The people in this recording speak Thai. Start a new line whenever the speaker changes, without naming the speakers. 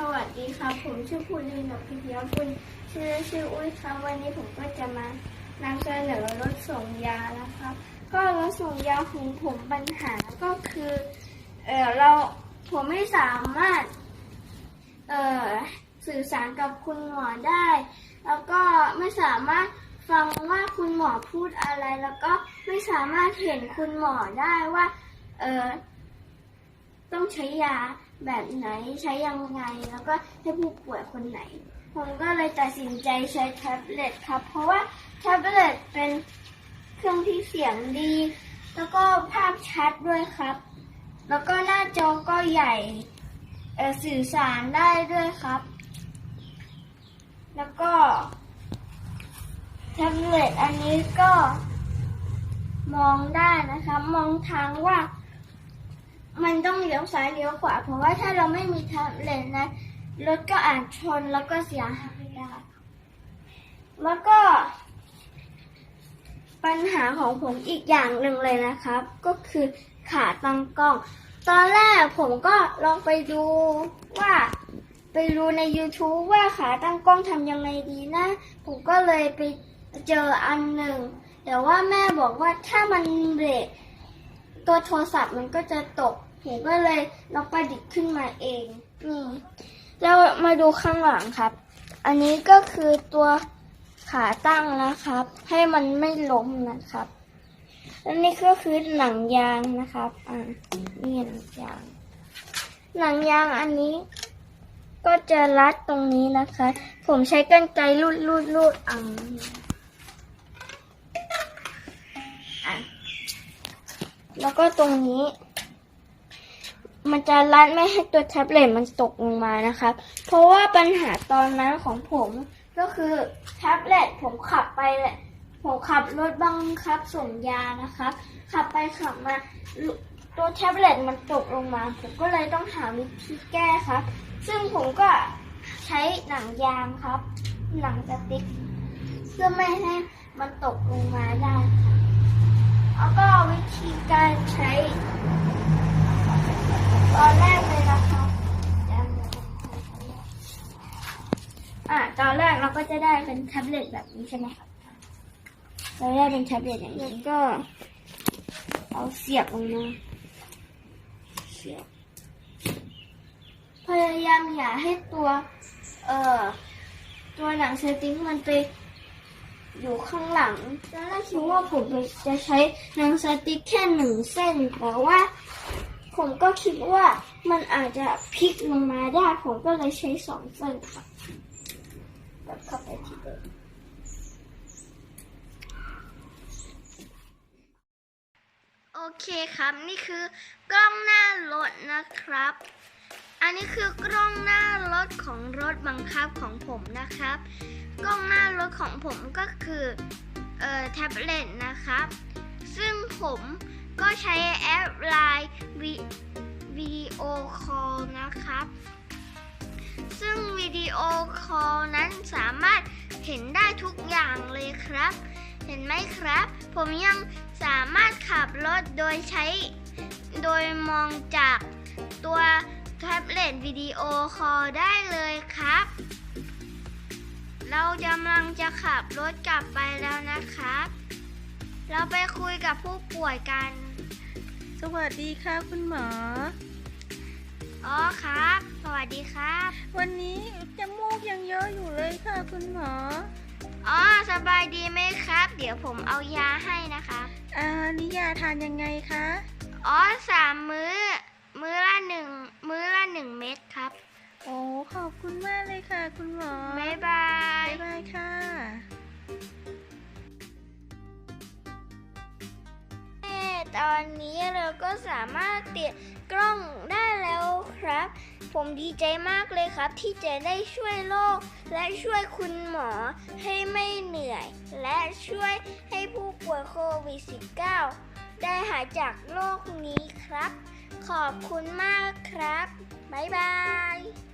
สวัสดีครับ ผมชื่อภูรินทร์พิทยาบุญชื่อชื่ออุ้ยครับ วันนี้ผมก็จะมานำเสนอรถส่งยานะครับ ก็รถส่งยาของผมปัญหาก็คือเออเราผมไม่สามารถเออสื่อสารกับคุณหมอได้ แล้วก็ไม่สามารถฟังว่าคุณหมอพูดอะไร แล้วก็ไม่สามารถเห็นคุณหมอได้ว่าเออ ใช้ยาแบบไหนใช้ยังไง แล้วก็ให้ผู้ป่วยคนไหน ผมก็เลยตัดสินใจใช้แท็บเล็ตครับ เพราะว่าแท็บเล็ตเป็นเครื่องที่เสียงดี แล้วก็ภาพชัดด้วยครับ แล้วก็หน้าจอก็ใหญ่สื่อสารได้ด้วยครับ แล้วก็แท็บเล็ตอันนี้ก็มองได้นะครับมองทางว่า มันต้องเลี้ยวซ้ายเลี้ยวขวา เพราะว่าถ้าเราไม่มีแท็บเล็ตนะรถก็อาจชนแล้วก็เสียหายได้แล้วก็ ปัญหาของผมอีกอย่างหนึ่งเลยนะครับ ก็คือขาตั้งกล้อง ตอนแรกผมก็ลองไปดูว่าไปดูใน YouTube ว่าขาตั้งกล้องทำยังไงดีนะ ผมก็เลยไปเจออันหนึ่ง แต่ว่าแม่บอกว่าถ้ามันเบรกตัวโทรศัพท์มันก็จะตก ผมก็เลยลองประดิษฐ์ขึ้นมาเองนี่เรามาดูข้างหลังครับ อันนี้ก็คือตัวขาตั้งนะครับ ให้มันไม่ล้มนะครับอันนี้ก็คือหนังยางนะครับ อ่านี่หนังยาง หนังยางอันนี้ ก็จะรัดตรงนี้นะคะ ผมใช้กรรไกรรูดรูดรูดเอังอะแล้วก็ตรงนี้ มันจะรัดไม่ให้ตัวแท็บเล็ตมันตกลงมานะครับ เพราะว่าปัญหาตอนนั้นของผมก็คือแท็บเล็ตผมขับไปแหละผมขับรถบังคับส่งยานะครับ ขับไปขับมาตัวแท็บเล็ตมันตกลงมา ผมก็เลยต้องหาวิธีแก้ครับ ซึ่งผมก็ใช้หนังยางครับ หนังสติ๊กเพื่อไม่ให้มันตกลงมาได้ครับแล้วก็วิธีการใช้ ตอนแรกเลยนะครับอะ ตอนแรกเราก็จะได้เป็นแท็บเล็ตแบบนี้ใช่ไหมครับเราได้เป็นแท็บเล็ตอย่างนี้ก็ เอาเสียบลงมาเสียบพยายามอย่าให้ตัวเอ่อตัวหนังสติ๊กมันไปอยู่ข้างหลังตอนแรกคิดว่าผมจะใช้หนังสติ๊กแค่หนึ่งเส้น แต่ว่าผมก็คิดว่ามันอาจจะพลิกลงมาได้ ผมก็เลยใช้สองเส้นค่ะ แบบเข้าไปที่เดิมโอเคครับนี่คือกล้องหน้ารถนะครับ อันนี้คือกล้องหน้ารถของรถบังคับของผมนะครับ กล้องหน้ารถของผมก็คือเอ่อแท็บเล็ตนะครับ ซึ่งผมก็ใช้แอปไลน์วิวิดีโอคอลนะครับ ซึ่งวิดีโอคอลนั้นสามารถเห็นได้ทุกอย่างเลยครับ เห็นไหมครับ ผมยังสามารถขับรถโดยใช้ โดยมองจากตัวแท็บเล็ตวิดีโอคอลได้เลยครับ เรากำลังจะขับรถกลับไปแล้วนะครับ เราไปคุยกับผู้ป่วยกัน
สวัสดีค่ะคุณหมอ
อ๋อครับส วัสดีครับ
วันนี้จมูกยังเยอะอยู่เลยค่ะคุณหมอ
อ๋อ สบายดีไหมครับ เดี๋ยวผมเอายาให้นะครับ
อ่านิยาทานยังไงคะ
อ๋อสามมื้อ มื้อละหนึ่งมื้อละหนึ่งเม็ดครับ
โอ้ขอบคุณมากเลยค่ะ คุณหมอ
บ๊ายบาย
บ๊ายบายค่ะ
ตอนนี้เราก็สามารถติดกล้องได้แล้วครับ ผมดีใจมากเลยครับ ที่จะได้ช่วยโลก และช่วยคุณหมอให้ไม่เหนื่อย และช่วยให้ผู้ป่วยโควิด -19 ได้หายจากโรคนี้ครับ ขอบคุณมากครับ บ๊ายบาย